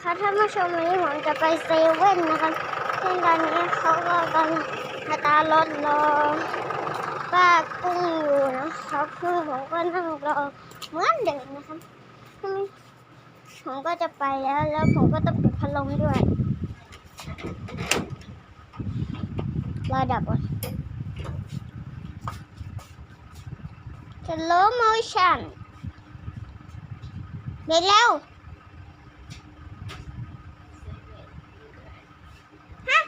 นะคะท่านผู้ชมวันนี้ผมจะไปเซเว่นนะคะซึ่งตอนนี้เขาก็กำลังมาตารถรอป้ากุ้งอยู่นะครับซึ่งผมก็นั่งรอเหมือนเดิมนะครับผมก็จะไปแล้วแล้วผมก็ต้องปิดพัดลมด้วยรอดับก่อนสโลโมชั่นเร็วเร็ว ฮะ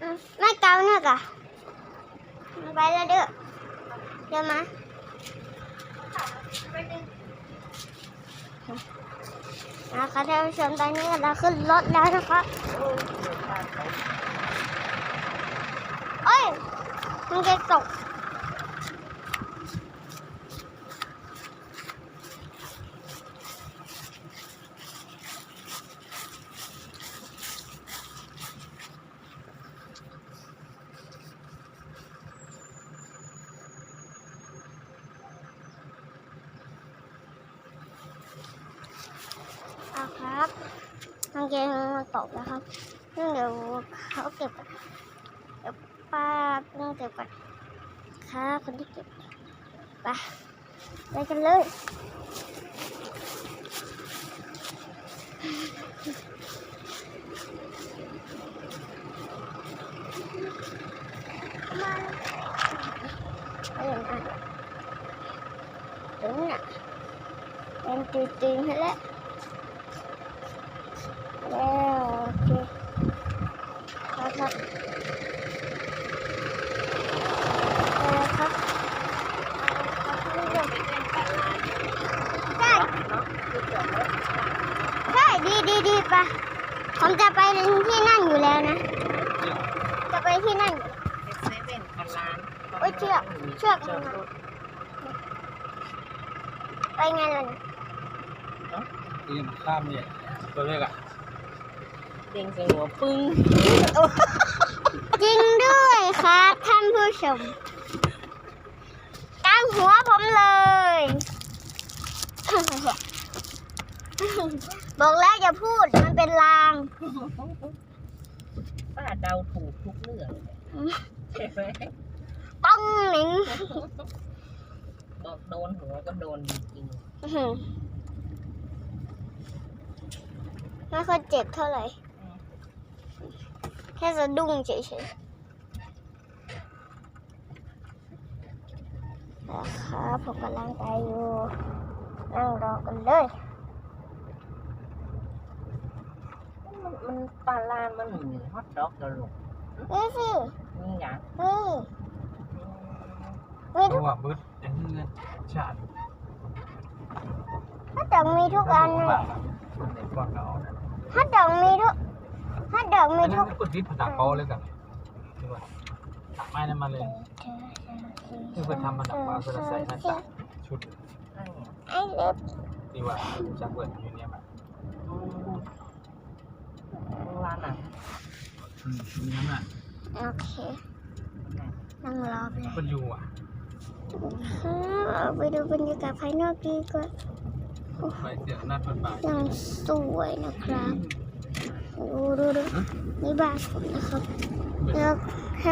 อืม ไม่เกาเนื้อกะไปแล้วเด้อเดี๋ยวมานะคะท่านผู้ชมตอนนี้เราขึ้นรถแล้วนะคะเอ้ยมันจะตก กางเกงมันตกแล้วครับซึ่งเดี๋ยวเขาเก็บก่อนเดี๋ยวป้าต้องเก็บก่อนครับคนที่เก็บไปไปกันเลยมาไปอย่างนั้นถึงน่ะเป็นตีตีๆให้แล้ว แล้วโอเคครับครับเอาละครับเอาละครับใช่ใช่ดีดีดีปะผมจะไปที่นั่นอยู่แล้วนะ จะไปที่นั่นเซเว่นกับร้านโอ้ยเชือกเชือกมันไปไงล่ะเนี่ยนี่มันข้ามเนี่ยตัวเล็กอะ เด้งใส่หัวปึ้งจริงด้วยครับท่านผู้ชมกลางหัวผมเลย บอกแล้วอย่าพูดมันเป็นลางป้าเดาถูกทุกเรื่องเลยใช่ไหมป้องหนิงบอกโดนหัวก็โดนจริงอื้อหือไม่ค่อยเจ็บเท่าไหร่ แค่สะดุ้งเฉยๆนะครับผมกำลังไปอยู่นั่งรอกันเลย มันมันปลาลานมันหมือนฮอตดอกกระโหลกนี่สินี่อย่างนี่มีตัทุกวบึ้ดอย่างนี้เลยชาติฮัตดอกมีทุกอันเลยบ้างมังเราเนี่ยฮัตดอกมีทุก ฮัตดอกมีอันนี้ทุกกดดิสผดักเขาเลยกันคือว่าตักไม้นั่นมาเลยคือเพื่อทำมันดักปลาเพื่อใส่หน้าตาชุดนั่นไงไอ้เล็บที่ว่าจักเปิดอยู่เนี่ยมาร้านอะอืมมีนั่นน่ะโอเคนั่งรอไปเลยมันอยู่อะครับไปดูบรรยากาศภายนอกดีกว่าไปเดี๋ยวนัดมันบ่ายยังสวยนะครับ ดูดูดูนี่บ้านผมนะครับแล้ว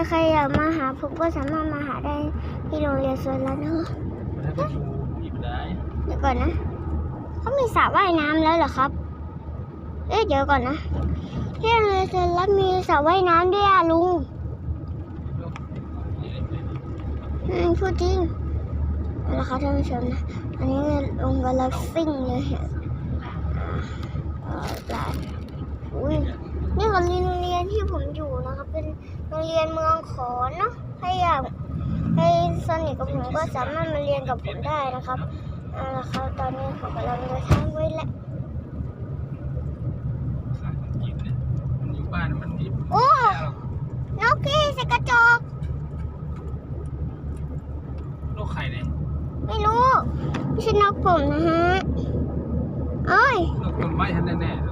ใครๆอยากมาหาผมก็สามารถมาหาได้ที่โรงเรียนสวนแล้วนะคะมันให้ไปดูอีกได้เดี๋ยวก่อนนะเขามีสระว่ายน้ำแล้วเหรอครับ เอ๊ะเดี๋ยวก่อนนะที่โรงเรียนสวนแล้วมีสระว่ายน้ำด้วยอะลุงอืมพูดจริงเอาละครับท่านผู้ชมนะอันนี้ลุงกำลังซิ่งเลยฮะอ่าปลา อุ้ยนี่คือโรงเรียนที่ผมอยู่นะครับ เป็นโรงเรียนเมืองขอนเนาะใครอยากให้สนิทกับผมก็สามารถมาเรียนกับผมได้นะครับเอาละครับตอนนี้ผมกำลังเดินทางไว้แล้วสายมันกินเนี่ยมันอยู่บ้านมันดิบโอ้นกขี้ใส่กระจกโรคไข่เนี่ยไม่รู้ไม่ใช่นกผมนะฮะเอ้ย โรคต้นไม้ทันแน่ๆโรคต้นไม้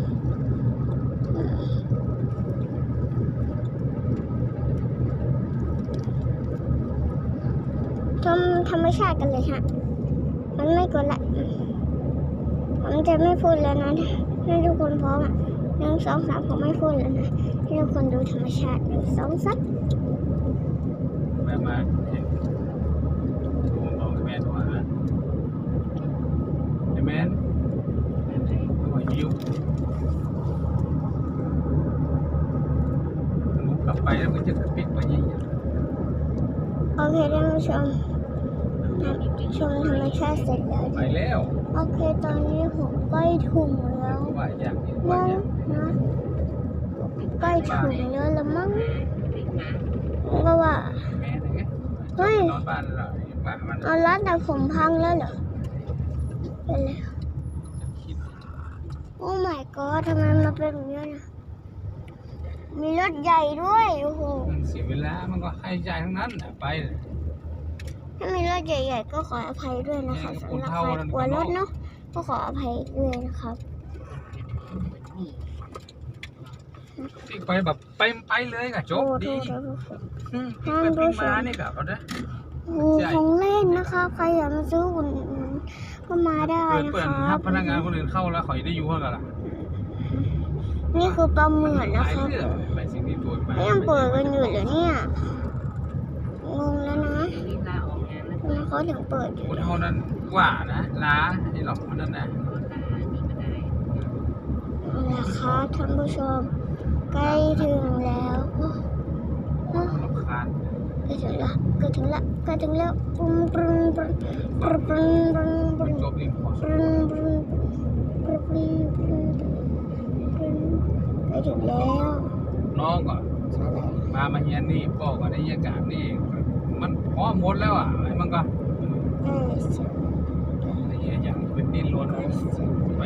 ชาติกันเลยฮะ มันไม่กดละ ผมจะไม่พูดแล้วนะให้ทุกคนพร้อมอะหนึ่งสองสามผมไม่พูดแล้วนะให้ทุกคนดูธรรมชาติหนึ่งสองสามแม่มาเห็นดูบอกให้แม่โทรหาไอ้แม่นตัวหิวลุกกลับไปแล้วมันจะปิดไปยังไงโอเคท่านผู้ชม มธรรมชาติเสร็จแล้วไปแล้วโอเคตอนนี้ผมใกล้ถึงแล้วว่าอย่างนี้ว่ามั้งอย่างนะใกล้ถึงแล้วละมั้งก็ว่าแม่นะไงเฮ้ยนอนบ้านเราบ้านมันเอาร้านแต่ผมพังแล้วเหรอเป็นไรคิดโอ้ my god ทำไมมันเป็นแบบนี้นะมีรถใหญ่ด้วยโอ้โหมันเสียเวลามันก็ให้ใจายทั้งนั้นน่ะไป ถ้ามีรถใหญ่ ๆ ก็ขออภัยด้วยนะคะเออสำคนหรับเท่าใครนั้นกลัวรถเนาะก็ขออภัยด้วยนะครับที่ไปแบบไปไปเลยกะจบโอ้ดีโทษครับอืมไปปิ้งมานี่กะเอาเด้อโอ้ของเล่นนะคะใครอยากมาซื้ออุ่นก็มาได้เปิดนะเปิดคครัรับบพนักงานคนอื่นเข้าแล้วขอได้อยู่เท่ากันล่ะนี่คือปลาหมื่นหนะลายครับเรื่องไปสิ่งที่ตัวมาเขายังเปิดกันอยู่เหรอเนี่ยงงแล้วนะ เขาถึงเปิดอยู่คนเท่านั้นกว่านะล้าไอ้หลอกคนนั้นนะนะคะท่านผู้ชม ใกล้ถึงแล้วโอ้คนรำคาญใกล้ถึงละใกล้ถึงละใกล้ถึงแล้วปุ้มปรุงปรุงปรุงปรุงปรุงปรุงจบนี่ขอปรุงปรุงปรุงปรุงปรุงปรุงใกล้ถึงแล้วน้องก็อะไรมามาเฮียนนี่บอกว่าได้ยากาศนี่มันพอหมดแล้วอะไอ้มันก็ใกล้ถึง ไอ้เหี้ยอย่างเป็นดิ้นรนใกล้ถึงไป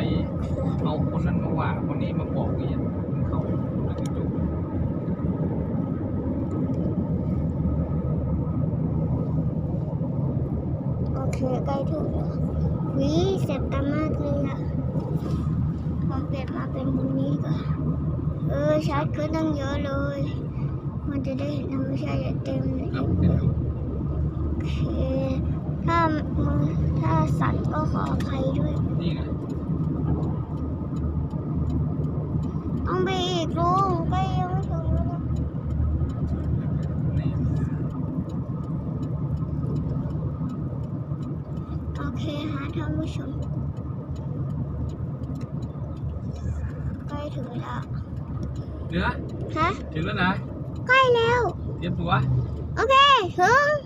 เอาคนนั้นมาว่าคนนี้มาบอกอย่างเขาแล้วก็จบโอเคใกล้ถึงแล้ววิเสร็จตามากเลยอะผมเปลี่ยนมาเป็นมุมนี้ก่อนเออชัดขึ้นตั้งเยอะเลย มันจะได้เห็นธรรมชาติอเต็มเลย โอเค ถ้ามือถ้าสั่น ก็ขออภัยด้วย นี่ไงต้องไปอีกลุงใกล้ยังไม่ถึงแล้วนะนี่โอเคฮะท่านผู้ชมใกล้ถึงแล้วเดี๋ยวนะฮะถึงแล้วนะใกล้แล้ว เตรียมตัว โอเค ถึง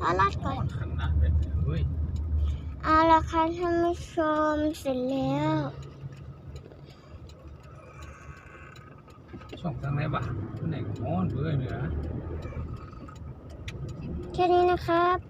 เอาลัดก่อนขนาดเป็นเฮ้ยเอาละค่ะท่านผู้ชมเสร็จแล้วช่องทางไหนบ้างไหนก็มอนเบื่อเหนือแค่นี้นะครับ